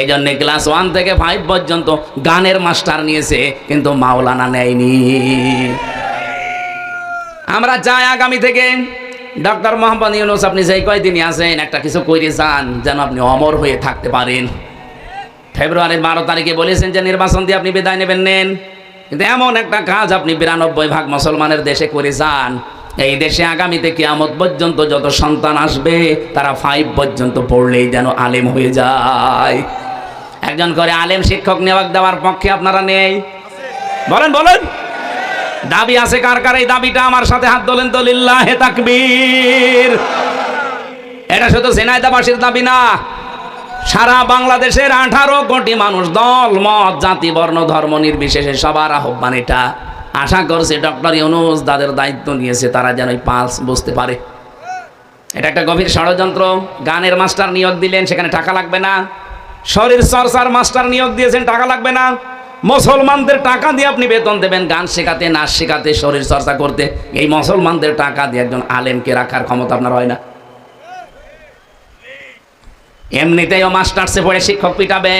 এই জন্য class one থেকে ফাইভ পর্যন্ত গানের মাস্টার নিয়েছে, কিন্তু মাওলানা নেয়নি। আমরা চাই আগামী থেকে। ডক্টর মোহাম্মদ ইউনুস, আপনি যেই কয়দিনই আসেন একটা কিছু করে যান, যেন আপনি অমর হয়ে থাকতে পারেন। ফেব্রুয়ারির বারো তারিখে বলেছেন যে নির্বাচন দিয়ে আপনি বিদায় নেবেন, নেন। কিন্তু এমন একটা কাজ আপনি বিরানব্বই ভাগ মুসলমানের দেশে করে যান। এই দেশে আগামীতে কিয়ামত পর্যন্ত যত সন্তান আসবে, তারা ফাইভ পর্যন্ত পড়লেই যেন আলেম হয়ে যায়। একজন করে আলেম শিক্ষক নেওয়া দেওয়ার পক্ষে আপনারা নেই। বলেন বলেন। দাবি আছে কার কার? এই দাবিটা আমার সাথে হাত তোলেন তো লিল্লাহে তাকবীর। এটা শুধু ঝিনাইদাবাসীর দাবি না, সারা বাংলাদেশের আঠারো কোটি মানুষ দল, মত, জাতি, বর্ণ, ধর্ম নির্বিশেষে সবার আহ্বান এটা। আশা করছে ডক্টর ইউনুস তাদের দায়িত্ব নিয়েছে, তারা যেন পালস বুঝতে পারে। এটা একটা গভীর ষড়যন্ত্র। গানের মাস্টার নিয়োগ দিলেন, সেখানে টাকা লাগবে না। শরীর চর্চার মাস্টার নিয়োগ দিয়েছেন, টাকা লাগবে না। মুসলমানদের টাকা দিয়ে আপনি বেতন দেবেন, গান শেখাতে, নাচ শেখাতে শরীর চর্চা করতে। এই মুসলমানদের টাকা দিয়ে একজন আলেমকে রাখার ক্ষমতা আপনার হয় না। এমনিতেই ও মাস্টার্সে পড়ে শিক্ষক পিটাবে।